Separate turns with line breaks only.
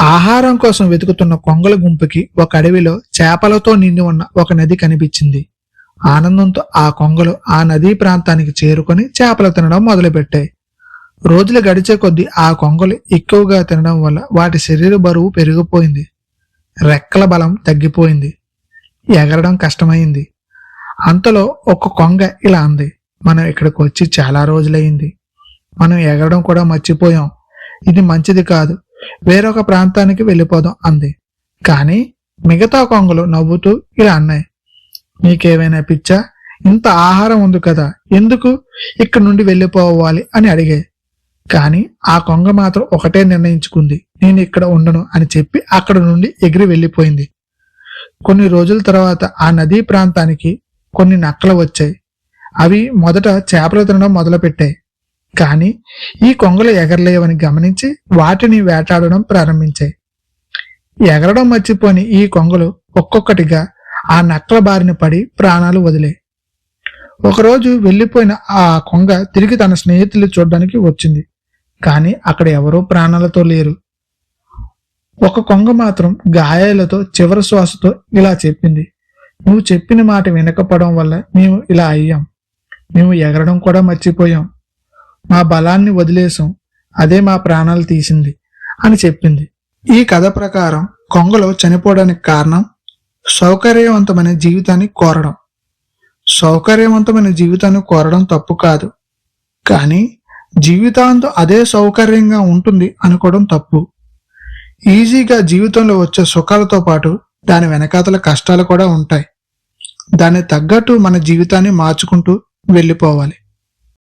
ఆహారం కోసం వెతుకుతున్న కొంగల గుంపుకి ఒక అడవిలో చేపలతో నిండి ఉన్న ఒక నది కనిపించింది. ఆనందంతో ఆ కొంగలు ఆ నదీ ప్రాంతానికి చేరుకొని చేపలు తినడం మొదలుపెట్టాయి. రోజులు గడిచే కొద్దీ ఆ కొంగలు ఎక్కువగా తినడం వల్ల వాటి శరీర బరువు పెరిగిపోయింది. రెక్కల బలం తగ్గిపోయింది. ఎగరడం కష్టమైంది. అంతలో ఒక కొంగ ఇలా అంది మనం ఇక్కడికి వచ్చి చాలా రోజులైంది మనం ఎగరడం కూడా మర్చిపోయాం. ఇది మంచిది కాదు. వేరొక ప్రాంతానికి వెళ్ళిపోదాం అంది. కానీ మిగతా కొంగలు నవ్వుతూ ఇలా అన్నాయి. నీకేమైనా పిచ్చా? ఇంత ఆహారం ఉంది కదా ఎందుకు ఇక్కడ నుండి వెళ్ళిపోవాలి అని అడిగాయి కానీ ఆ కొంగ మాత్రం ఒకటే నిర్ణయించుకుంది. నేను ఇక్కడ ఉండను అని చెప్పి అక్కడ నుండి ఎగిరి వెళ్ళిపోయింది. కొన్ని రోజుల తర్వాత ఆ నదీ ప్రాంతానికి కొన్ని నక్కలు వచ్చాయి. అవి మొదట చేపలు తినడం మొదలుపెట్టాయి. కానీ ఈ కొంగలు ఎగరలేవని గమనించి వాటిని వేటాడడం ప్రారంభించాయి. ఎగరడం మర్చిపోని ఈ కొంగలు ఒక్కొక్కటిగా ఆ నక్కల బారిన పడి ప్రాణాలు వదిలే ఒకరోజు వెళ్ళిపోయిన ఆ కొంగ తిరిగి తన స్నేహితులు చూడడానికి వచ్చింది. కానీ అక్కడ ఎవరూ ప్రాణాలతో లేరు. ఒక కొంగ మాత్రం గాయాలతో చివరి శ్వాసతో ఇలా చెప్పింది నువ్వు చెప్పిన మాట వినకపోవడం వల్ల మేము ఇలా అయ్యాం. మేము ఎగరడం కూడా మర్చిపోయాం. మా బలాన్ని వదిలేసాం అదే మా ప్రాణాలు తీసింది అని చెప్పింది. ఈ కథ ప్రకారం కొంగలు చనిపోవడానికి కారణం సౌకర్యవంతమైన జీవితాన్ని కోరడం. సౌకర్యవంతమైన జీవితాన్ని కోరడం తప్పు కాదు. కానీ జీవితాంతం అదే సౌకర్యంగా ఉంటుంది అనుకోవడం తప్పు. ఈజీగా జీవితంలో వచ్చే సుఖాలతో పాటు దాని వెనకాతల కష్టాలు కూడా ఉంటాయి. దాన్ని తగ్గట్టు మన జీవితాన్ని మార్చుకుంటూ వెళ్ళిపోవాలి.